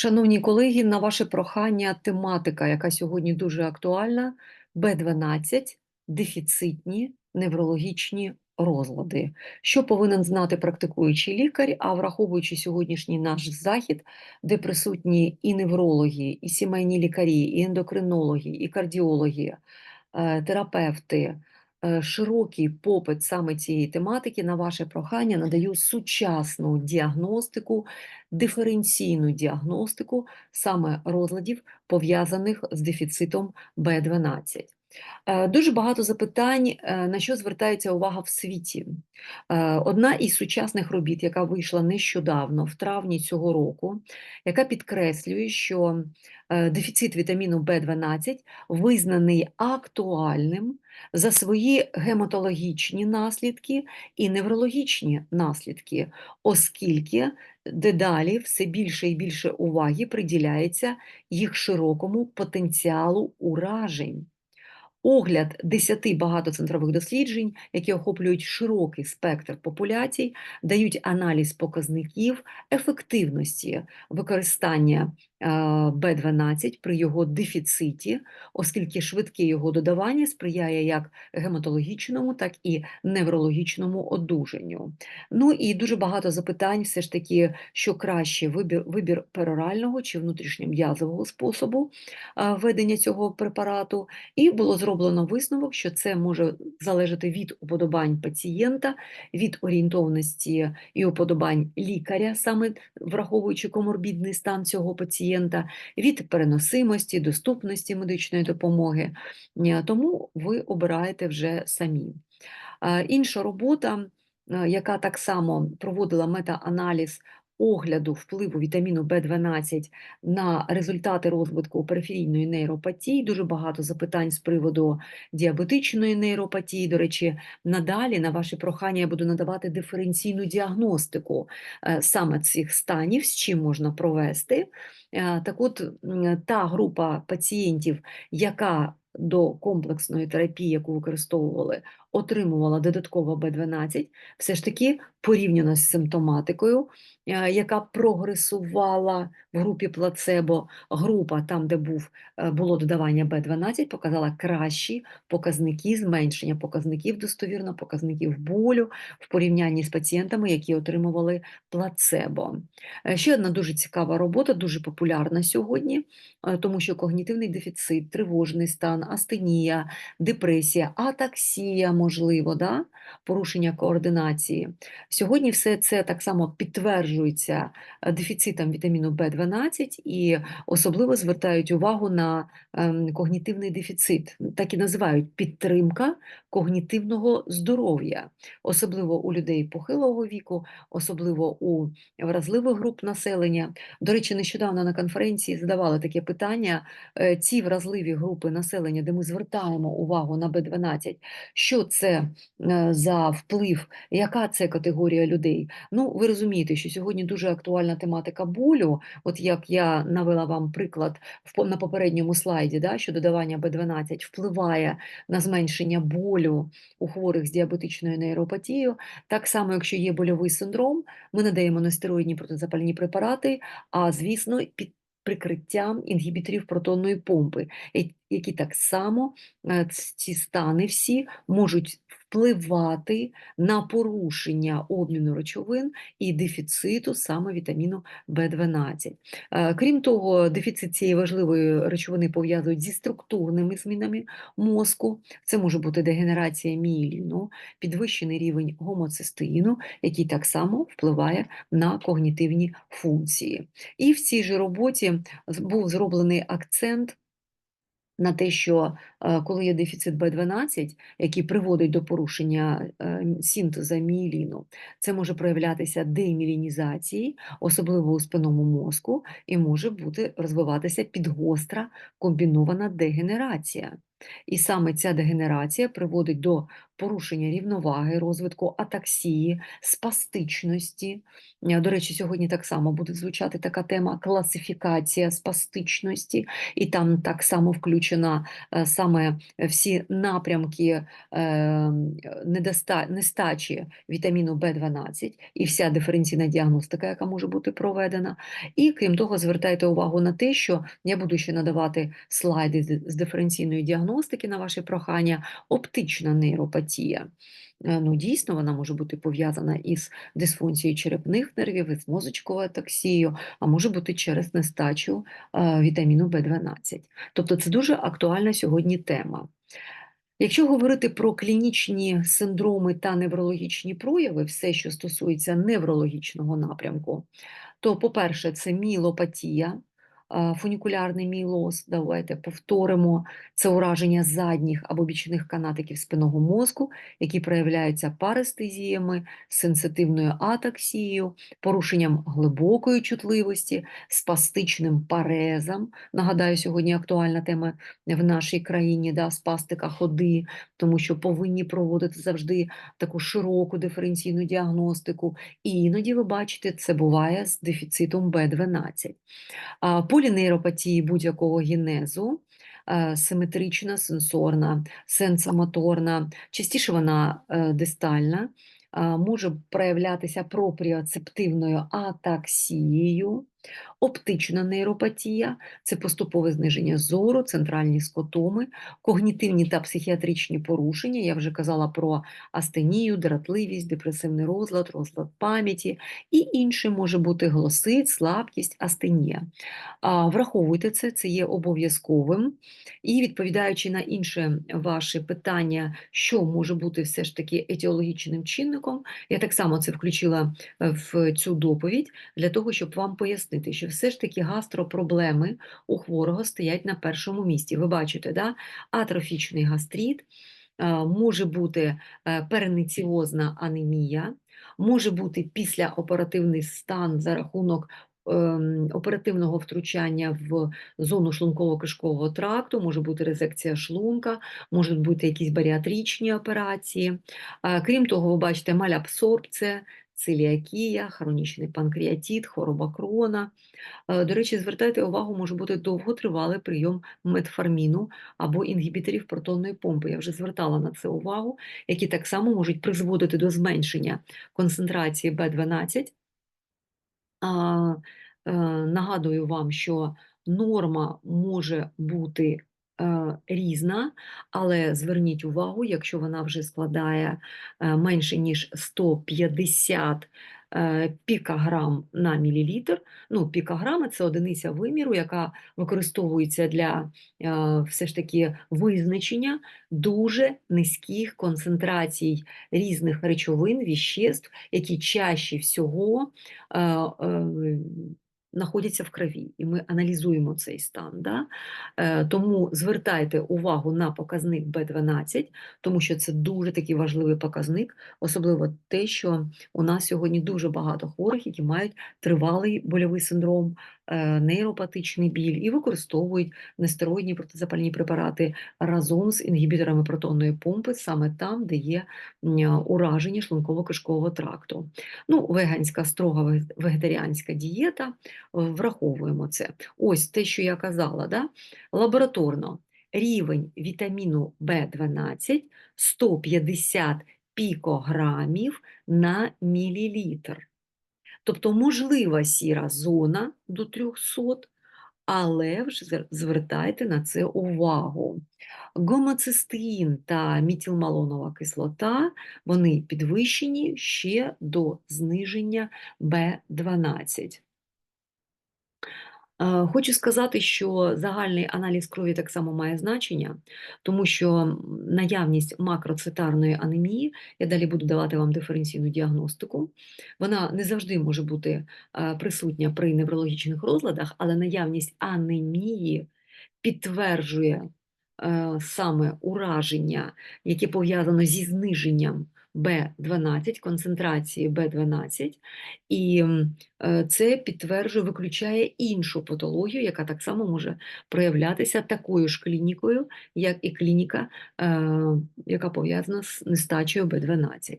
Шановні колеги, на ваше прохання тематика, яка сьогодні дуже актуальна: Б12, дефіцитні неврологічні розлади. Що повинен знати практикуючий лікар? А враховуючи сьогоднішній наш захід, де присутні і неврологи, і сімейні лікарі, і ендокринологи, і кардіологи, е, терапевти. Е, Широкий попит саме цієї тематики на ваше прохання надаю сучасну діагностику, диференційну діагностику саме розладів, пов'язаних з дефіцитом Б12. Е, Дуже багато запитань, е, на що звертається увага в світі. Е, Одна із сучасних робіт, яка вийшла нещодавно, в травні цього року, яка підкреслює, що дефіцит вітаміну В12 визнаний актуальним за свої гематологічні наслідки і неврологічні наслідки, оскільки дедалі все більше і більше уваги приділяється їх широкому потенціалу уражень. Огляд 10 багатоцентрових досліджень, які охоплюють широкий спектр популяцій, дають аналіз показників ефективності використання Б12 при його дефіциті, оскільки швидке його додавання сприяє як гематологічному, так і неврологічному одужанню. Ну і дуже багато запитань, все ж таки, що краще вибір, вибір перорального чи внутрішньом'язового способу е, введення цього препарату, і було зроблено висновок, що це може залежати від уподобань пацієнта, від орієнтовності і уподобань лікаря, саме враховуючи коморбідний стан цього пацієнта, від переносимості, доступності медичної допомоги. Е, Тому ви обираєте вже самі. Е, Інша робота, е, яка так само проводила мета-аналіз огляду впливу вітаміну В12 на результати розвитку периферійної нейропатії. Дуже багато запитань з приводу діабетичної нейропатії. До речі, надалі на ваші прохання я буду надавати диференційну діагностику е, саме цих станів, з чим можна провести. Е, Так от, та група пацієнтів, яка до комплексної терапії, яку використовували, отримувала додатково Б12, все ж таки порівняно з симптоматикою, е, яка прогресувала в групі плацебо, група, там, де був, е, було додавання Б12, показала кращі показники зменшення показників достовірно, показників болю в порівнянні з пацієнтами, які отримували плацебо. Е, Ще одна дуже цікава робота, дуже популярна сьогодні, тому що когнітивний дефіцит, тривожний стан, астенія, депресія, атаксія, можливо, да? порушення координації. Сьогодні все це так само підтверджується е, дефіцитом вітаміну В12 і особливо звертають увагу на ем, когнітивний дефіцит, так і називають підтримка когнітивного здоров'я, особливо у людей похилого віку, особливо у вразливих груп населення. До речі, нещодавно на конференції задавали таке питання: е, ці вразливі групи населення, де ми звертаємо увагу на Б12, що це е, за вплив, яка це категорія людей? Ну, ви розумієте, що сьогодні дуже актуальна тематика болю. От як я навела вам приклад на попередньому слайді, да, що додавання Б12 впливає на зменшення болю у хворих з діабетичною нейропатією. Так само, якщо є больовий синдром, ми надаємо нестероїдні протизапальні препарати, а звісно, під прикриттям інгібіторів протонної помпи, які так само е, ці стани всі можуть впливати на порушення обміну речовин і дефіциту саме вітаміну В12. Е, Крім того, дефіцит цієї важливої речовини пов'язують зі структурними змінами мозку. Це може бути дегенерація мієліну, підвищений рівень гомоцистеїну, який так само впливає на когнітивні функції. І в цій же роботі був зроблений акцент на те, що коли є дефіцит Б12, який приводить до порушення е, м- мієліну, це може проявлятися демілінізації, особливо у спинному мозку, і може бути розвиватися підгостра комбінована дегенерація. І саме ця дегенерація приводить до порушення рівноваги, розвитку атаксії, спастичності. Е, До речі, сьогодні так само буде звучати така тема класифікація спастичності, і там так само включена е, саме саме всі напрямки е, нестачі вітаміну В12 і вся диференційна діагностика, яка може бути проведена. І крім того, звертайте увагу на те, що я буду ще надавати слайди з диференційної діагностики на ваші прохання, оптична нейропатія. Е, Ну, дійсно, вона може бути пов'язана із дисфункцією черепних нервів, із мозочковою атаксією, а може бути через нестачу е, вітаміну В12. Тобто це дуже актуальна сьогодні тема. Якщо говорити про клінічні синдроми та неврологічні прояви, все, що стосується неврологічного напрямку, то, по-перше, це мілопатія, фунікулярний мілоз, давайте повторимо, це ураження задніх або бічних канатиків спинного мозку, які проявляються парестезіями, сенситивною атаксією, порушенням глибокої чутливості, спастичним парезом. Нагадаю, сьогодні актуальна тема в нашій країні, да, спастика ходи, тому що повинні проводити завжди таку широку диференційну діагностику. І іноді ви бачите, це буває з дефіцитом В12. А, Полінейропатії будь-якого генезу, е, симетрична, сенсорна, сенсомоторна, частіше вона е, дистальна, може проявлятися пропріоцептивною атаксією, оптична нейропатія це поступове зниження зору, центральні скотоми, когнітивні та психіатричні порушення. Я вже казала про астенію, дратливість, депресивний розлад, розлад пам'яті і інше може бути глосит, слабкість, астенія. Враховуйте це, це є обов'язковим. І відповідаючи на інше ваше питання, що може бути все ж таки етіологічним чинником, я так само це включила е, в цю доповідь для того, щоб вам пояснити, що все ж таки гастропроблеми у хворого стоять на першому місці. Ви бачите, да? атрофічний гастрит, е, може бути е, переніціозна анемія, може бути післяоперативний стан за рахунок оперативного втручання в зону шлунково-кишкового тракту, може бути резекція шлунка, можуть бути якісь баріатричні операції. Крім того, ви бачите малябсорбція, целіакія, хронічний панкреатит, хвороба крона. Е, До речі, звертайте увагу, може бути довготривалий прийом метформіну або інгібіторів протонної помпи. Я вже звертала на це увагу, які так само можуть призводити до зменшення концентрації В12 а, е, Нагадую вам, що норма може бути е, різна, але зверніть увагу, якщо вона вже складає е, менше, ніж 150 е, пікограм на мілілітр. Ну, Пікаграми – це одиниця виміру, яка використовується для е, все ж таки визначення дуже низьких концентрацій різних речовин, віществ, які чаще всього е, знаходяться в крові, і ми аналізуємо цей стан. Да? Е, Тому звертайте увагу на показник Б12, тому що це дуже такий важливий показник, особливо те, що у нас сьогодні дуже багато хворих, які мають тривалий больовий синдром, нейропатичний біль і використовують нестероїдні протизапальні препарати разом з інгібіторами протонної помпи, саме там, де є ураження шлунково-кишкового тракту. Ну, веганська строга вегетаріанська дієта, е, враховуємо це. Ось те, що я казала, да? лабораторно рівень вітаміну В12 150 пікограмів на мілілітр. Тобто можлива сіра зона до 300, але вже звертайте на це увагу. Гомоцистеїн та мітілмалонова кислота, вони підвищені ще до зниження B12. Е, Хочу сказати, що загальний аналіз крові так само має значення, тому що наявність макроцитарної анемії, я далі буду давати вам диференційну діагностику, вона не завжди може бути е, присутня при неврологічних розладах, але наявність анемії підтверджує е, саме ураження, яке пов'язано зі зниженням Б12, концентрації Б12, і е, це підтверджує, виключає іншу патологію, яка так само може проявлятися такою ж клінікою, як і клініка, е, яка пов'язана з нестачею Б12.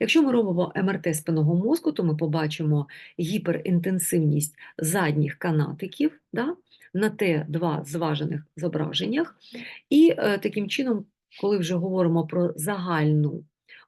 Якщо ми робимо МРТ спинного мозку, то ми побачимо гіперінтенсивність задніх канатиків да, на Т2 зважених зображеннях, і е, таким чином, коли вже говоримо про загальну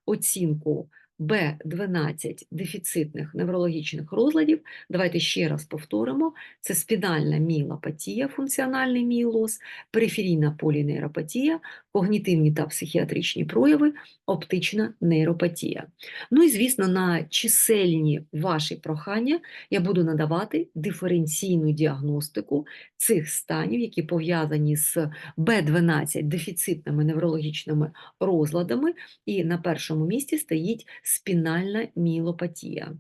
оцінку Б12 дефіцитних неврологічних розладів, давайте ще раз повторимо: це спінальна міелопатія, функціональний міелоз, периферійна полінейропатія, когнітивні та психіатричні прояви, оптична нейропатія. Ну і, звісно, на чисельні ваші прохання я буду надавати диференційну діагностику цих станів, які пов'язані з Б12 дефіцитними неврологічними розладами, і на першому місці стоїть спінальна мілопатія.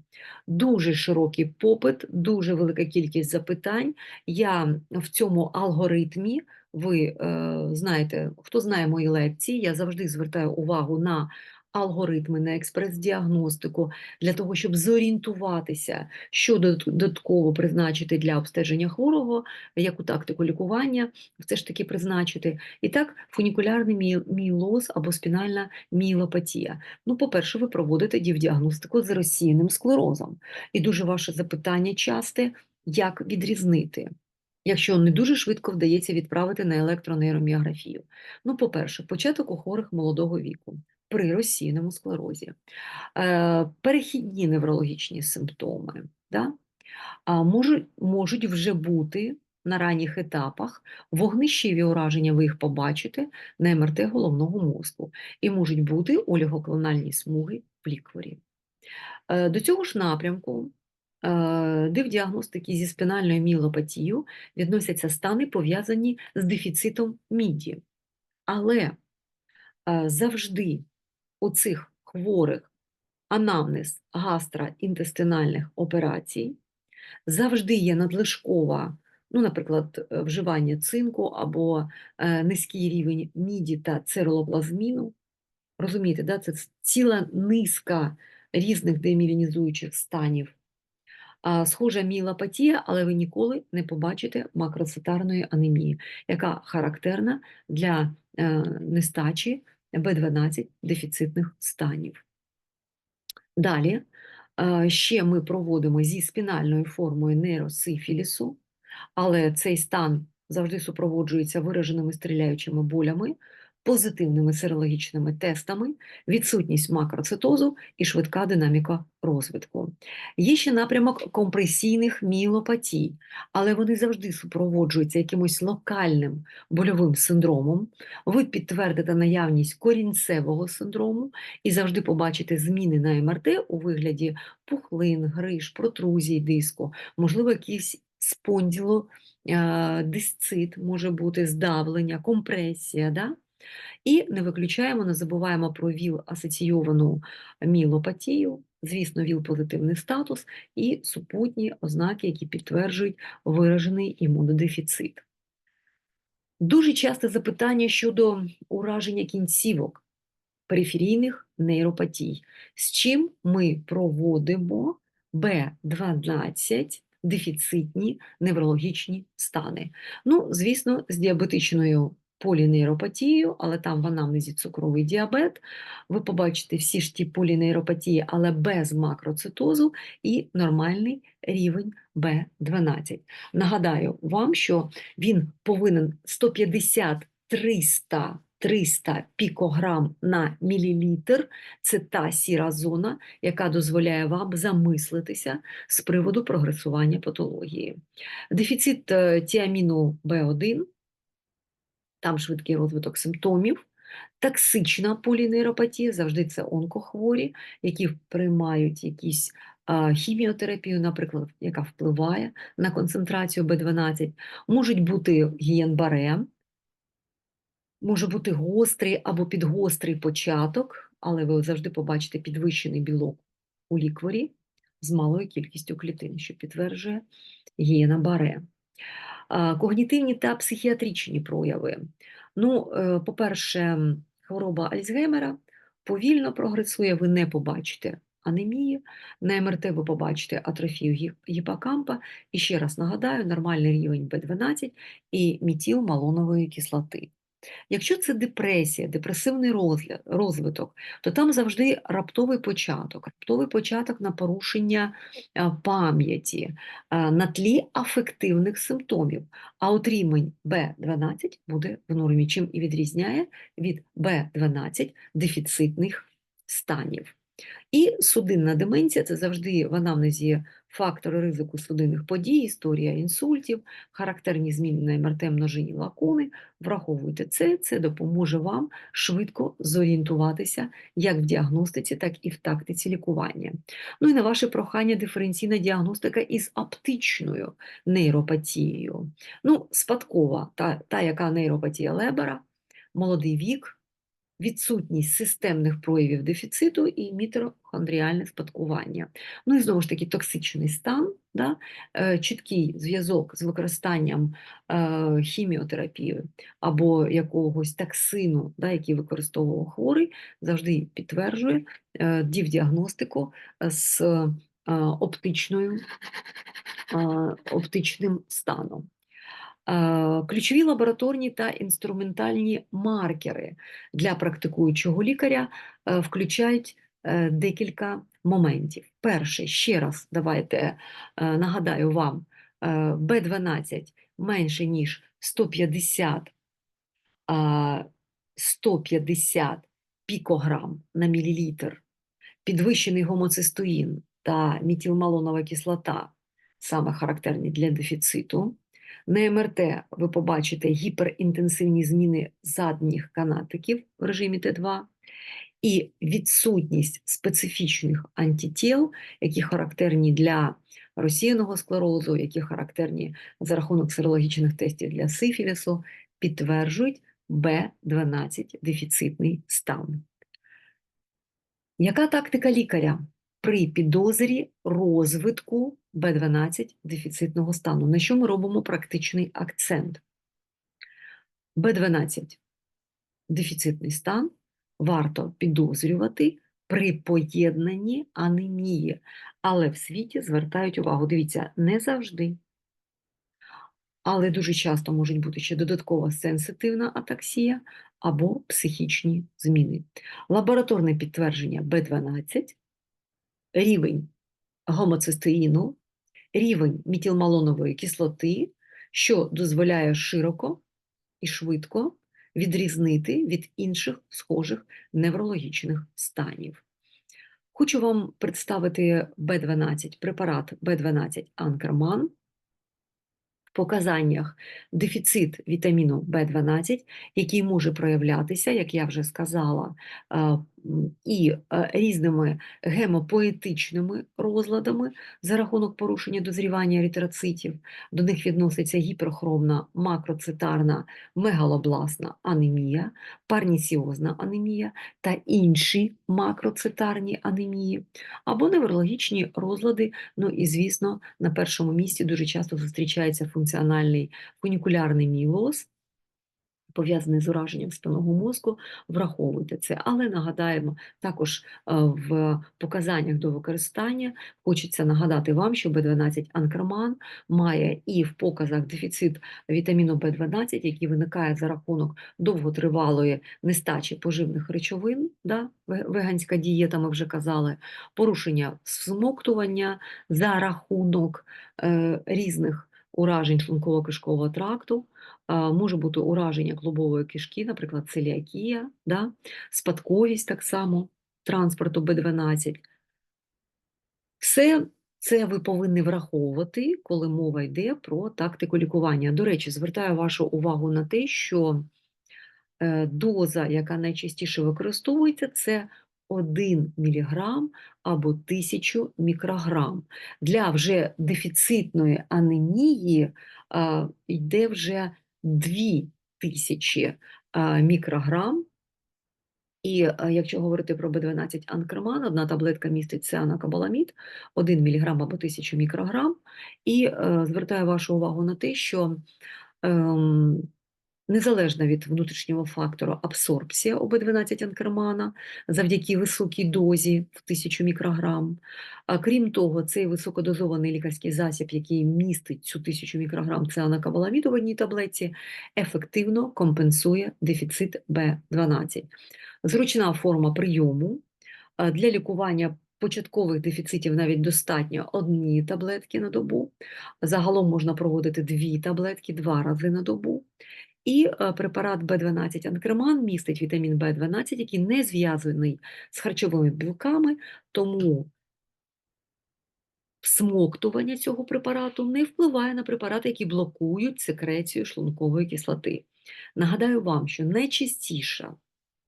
Дуже широкий попит, дуже велика кількість запитань. Я в цьому алгоритмі. Ви е, знаєте, хто знає мої лекції, я завжди звертаю увагу на алгоритми, на експрес-діагностику для того, щоб зорієнтуватися, що додатково призначити для обстеження хворого, яку тактику лікування все ж таки призначити. І так, фунікулярний мі- міелоз або спінальна міелопатія. Ну, по-перше, ви проводите діагностику з розсіяним склерозом. І дуже ваше запитання часте, як відрізнити якщо не дуже швидко вдається відправити на електронейроміографію. Ну, по-перше, початок у хворих молодого віку при розсіяному склерозі, е, перехідні неврологічні симптоми, да? можуть, можуть вже бути на ранніх етапах вогнищеві ураження, ви їх побачите на МРТ головного мозку, і можуть бути олігоклональні смуги в лікворі. Е, До цього ж напрямку е, дивдіагностики зі спінальною міелопатією відносяться стани, пов'язані з дефіцитом міді. Але завжди у цих хворих анамнез гастроінтестинальних операцій завжди є надлишкова, ну, наприклад, е, вживання цинку або е, низький рівень міді та церолоплазміну. Розумієте, да? це ціла низка різних демілінізуючих станів. Схожа міелопатія, але ви ніколи не побачите макроцитарної анемії, яка характерна для е, нестачі Б12 дефіцитних станів. Далі е, ще ми проводимо зі спінальною формою нейросифілісу, але цей стан завжди супроводжується вираженими стріляючими болями, позитивними серологічними тестами, відсутність макроцитозу і швидка динаміка розвитку. Є ще напрямок компресійних міелопатій, але вони завжди супроводжуються якимось локальним больовим синдромом. Ви підтвердите наявність корінцевого синдрому і завжди побачите зміни на МРТ у вигляді пухлин, гриж, протрузій диску, можливо, якийсь спонділо, е, дисцит може бути здавлення, компресія. Да? І не виключаємо, не забуваємо про ВІЛ-асоційовану мілопатію, звісно, ВІЛ-позитивний статус і супутні ознаки, які підтверджують виражений імунодефіцит. Дуже часте запитання щодо ураження кінцівок периферійних нейропатій, з чим ми проводимо Б12 дефіцитні неврологічні стани. Ну, звісно, з діабетичною полінейропатією, але там в анамнезі цукровий діабет. Ви побачите всі ж ті полінейропатії, але без макроцитозу і нормальний рівень Б12. Нагадаю вам, що він повинен 150 300 300 пікограм на мілілітр це та сіра зона, яка дозволяє вам замислитися з приводу прогресування патології. Дефіцит е, тіаміну В1, там швидкий розвиток симптомів, токсична полінейропатія, завжди це онкохворі, які приймають якісь хіміотерапію, наприклад, яка впливає на концентрацію Б12, можуть бути гієнбаре, може бути гострий або підгострий початок, але ви завжди побачите підвищений білок у лікворі з малою кількістю клітин, що підтверджує гієна-баре. Когнітивні та психіатричні прояви. Ну, е, по-перше, хвороба Альцгеймера, повільно прогресує, ви не побачите анемії, на МРТ ви побачите атрофію гі- гіпокампа. І ще раз нагадаю, нормальний рівень В12 і метілмалонової кислоти. Якщо це депресія, депресивний розвиток, то там завжди раптовий початок, раптовий початок на порушення пам'яті, на тлі афективних симптомів. А от рівень В12 буде в нормі, чим і відрізняє від В12 дефіцитних станів. І судинна деменція це завжди в анамнезі фактори ризику судинних подій, історія інсультів, характерні зміни на МРТ множині лакуни. Враховуйте це, це допоможе вам швидко зорієнтуватися як в діагностиці, так і в тактиці лікування. Ну і на ваше прохання диференційна діагностика із аптичною нейропатією. Ну, спадкова, та, та яка нейропатія Лебера, молодий вік, відсутність системних проявів дефіциту і мітохондріальне спадкування. Ну і знову ж таки токсичний стан, да? е, чіткий зв'язок з використанням е, хіміотерапії або якогось токсину, да, який використовував хворий, завжди підтверджує е, дівдіагностику з е, оптичною, оптичним станом. Е, Ключові лабораторні та інструментальні маркери для практикуючого лікаря е, включають е, декілька моментів. Перше, ще раз давайте нагадаю вам, е, B12 менше ніж 150, 150 пікограм на мілілітр, підвищений гомоцистеїн та метілмалонова кислота, саме характерні для дефіциту. На МРТ ви побачите гіперінтенсивні зміни задніх канатиків в режимі Т2 і відсутність специфічних антитіл, які характерні для розсіяного склерозу, які характерні за рахунок серологічних тестів для сифілісу, підтверджують Б12 дефіцитний стан. Яка тактика лікаря при підозрі розвитку Б12 дефіцитного стану? На що ми робимо практичний акцент? Б12 дефіцитний стан варто підозрювати при поєднанні анемії, але в світі звертають увагу. Дивіться, не завжди. Але дуже часто можуть бути ще додаткова сенситивна атаксія або психічні зміни. Лабораторне підтвердження Б12, рівень гомоцистеїну, рівень метілмалонової кислоти, що дозволяє широко і швидко відрізнити від інших схожих неврологічних станів. Хочу вам представити Б12, препарат Б12 Анкерман. В показаннях дефіцит вітаміну В12, який може проявлятися, як я вже сказала, і е, різними гемопоетичними розладами за рахунок порушення дозрівання еритроцитів. До них відноситься гіперхромна макроцитарна мегалобласна анемія, парнісіозна анемія та інші макроцитарні анемії, або неврологічні розлади. Ну і, звісно, на першому місці дуже часто зустрічається функціональний фунікулярний мілоз, пов'язаний з ураженням спинного мозку, враховуйте це. Але нагадаємо, також е, в показаннях до використання хочеться нагадати вам, що B12 анкерман має і в показах дефіцит вітаміну B12, який виникає за рахунок довготривалої нестачі поживних речовин, да? веганська дієта, ми вже казали, порушення смоктування за рахунок е, різних уражень шлунково-кишкового тракту, може бути ураження клубової кишки, наприклад, целіакія, да? спадковість так само транспорту Б12. Все це ви повинні враховувати, коли мова йде про тактику лікування. До речі, звертаю вашу увагу на те, що е, доза, яка найчастіше використовується, це 1 мг або 1000 мікрограм. Для вже дефіцитної анемії а, йде вже 2000 а, мікрограм. І а, якщо говорити про B12 анкерман, одна таблетка містить цианокобаламід, 1 мг або 1000 мікрограм. І е, звертаю вашу увагу на те, що ем, незалежна від внутрішнього фактору абсорбція ОБ12 анкермана завдяки високій дозі в 1000 мікрограм. А крім того, цей високодозований лікарський засіб, який містить цю 1000 мікрограм, це анакабаламід у одній таблетці, ефективно компенсує дефіцит Б12. Зручна форма прийому для лікування початкових дефіцитів навіть достатньо одні таблетки на добу. Загалом можна проводити дві таблетки два рази на добу. І е, препарат Б12 анкерман містить вітамін Б12, який не зв'язаний з харчовими білками, тому всмоктування цього препарату не впливає на препарати, які блокують секрецію шлункової кислоти. Нагадаю вам, що найчастіша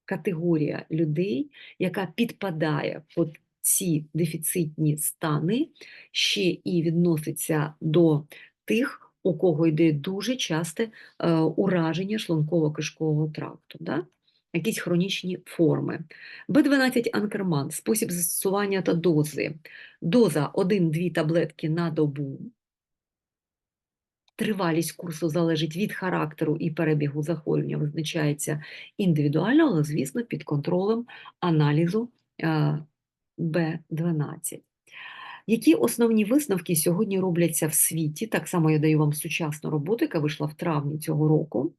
категорія людей, яка підпадає під ці дефіцитні стани, ще і відноситься до тих, у кого йде дуже часте е, ураження шлунково-кишкового тракту. Да? Якісь хронічні форми. Б12 анкерман, спосіб застосування та дози. Доза 1-2 таблетки на добу. Тривалість курсу залежить від характеру і перебігу захворювання, визначається індивідуально, але, звісно, під контролем аналізу е, Б12. Які основні висновки сьогодні робляться в світі? Так само я даю вам сучасну роботу, яка вийшла в травні цього року,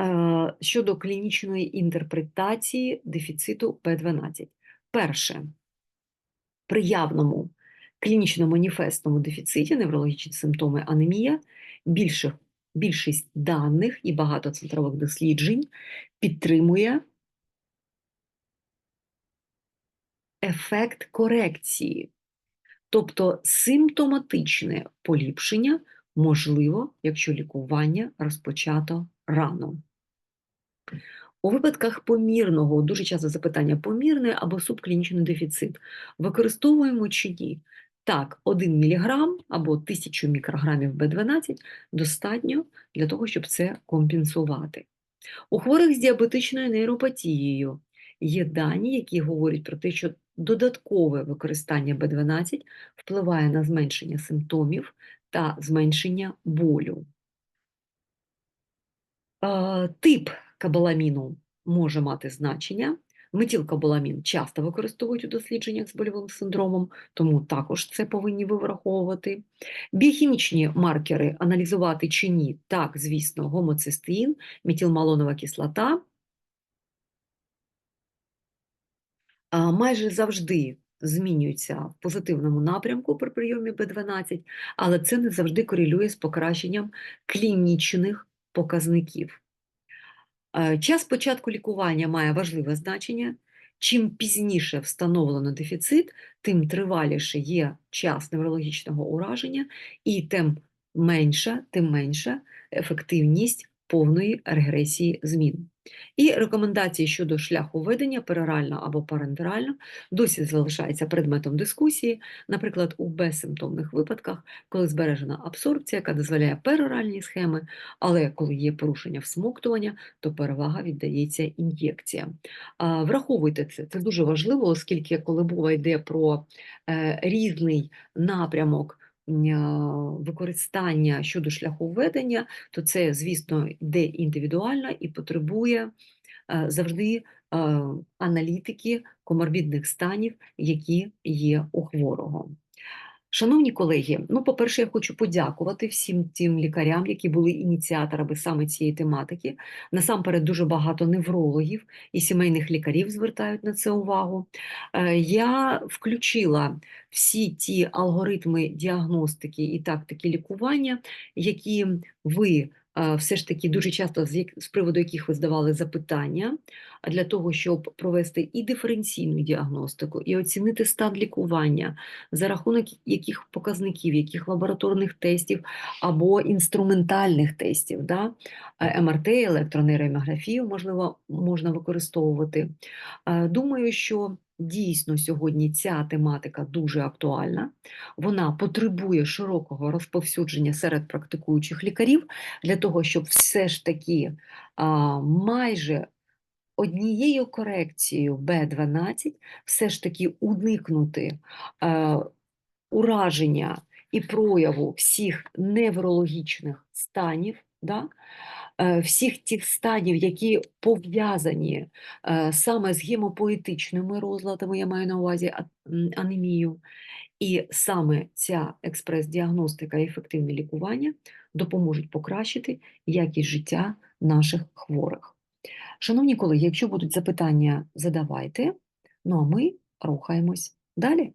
е, щодо клінічної інтерпретації дефіциту Б12. Перше, при явному клінічно-маніфестному дефіциті неврологічні симптоми анемія, більше, більшість даних і багатоцентрових досліджень підтримує ефект корекції. Тобто симптоматичне поліпшення можливо, якщо лікування розпочато рано. У випадках помірного, дуже часто запитання, помірний або субклінічний дефіцит, використовуємо чи ні? Так, 1 мг або 1000 мікрограмів Б12 достатньо для того, щоб це компенсувати. У хворих з діабетичною нейропатією є дані, які говорять про те, що додаткове використання Б12 впливає на зменшення симптомів та зменшення болю. Тип кабаламіну може мати значення. Метілкобаламін часто використовують у дослідженнях з больовим синдромом, тому також це повинні ви враховувати. Біохімічні маркери аналізувати чи ні, так, звісно, гомоцистеїн, метілмалонова кислота. Майже завжди змінюються в позитивному напрямку при прийомі Б12, але це не завжди корелює з покращенням клінічних показників. Е, час початку лікування має важливе значення. Чим пізніше встановлено дефіцит, тим триваліше є час неврологічного ураження, і тим менша, тим менша ефективність повної регресії змін. І рекомендації щодо шляху ведення перорально або парентерально досі залишаються предметом дискусії, наприклад, у безсимптомних випадках, коли збережена абсорбція, яка дозволяє пероральні схеми, але коли є порушення всмоктування, то перевага віддається ін'єкціям. Враховуйте це, це дуже важливо, оскільки коли мова йде про е, різний напрямок використання щодо шляху введення, то це, звісно, йде індивідуально і потребує е, завжди е, аналітики коморбідних станів, які є у хворого. Шановні колеги, ну, по-перше, я хочу подякувати всім тим лікарям, які були ініціаторами саме цієї тематики. Насамперед, дуже багато неврологів і сімейних лікарів звертають на це увагу. Е, я включила всі ті алгоритми діагностики і тактики лікування, які ви все ж таки дуже часто з приводу яких ви здавали запитання, для того, щоб провести і диференційну діагностику, і оцінити стан лікування, за рахунок яких показників, яких лабораторних тестів або інструментальних тестів, да? МРТ, електронейроміографію, можливо, можна використовувати. Думаю, що Дійсно, сьогодні ця тематика дуже актуальна, вона потребує широкого розповсюдження серед практикуючих лікарів для того, щоб все ж таки а, майже однією корекцією Б12 все ж таки уникнути а, ураження і прояву всіх неврологічних станів. Да? Е, всіх тих станів, які пов'язані е, саме з гемопоетичними розладами, я маю на увазі анемію. І саме ця експрес-діагностика і ефективне лікування допоможуть покращити якість життя наших хворих. Шановні колеги, якщо будуть запитання, задавайте. Ну а ми рухаємось далі.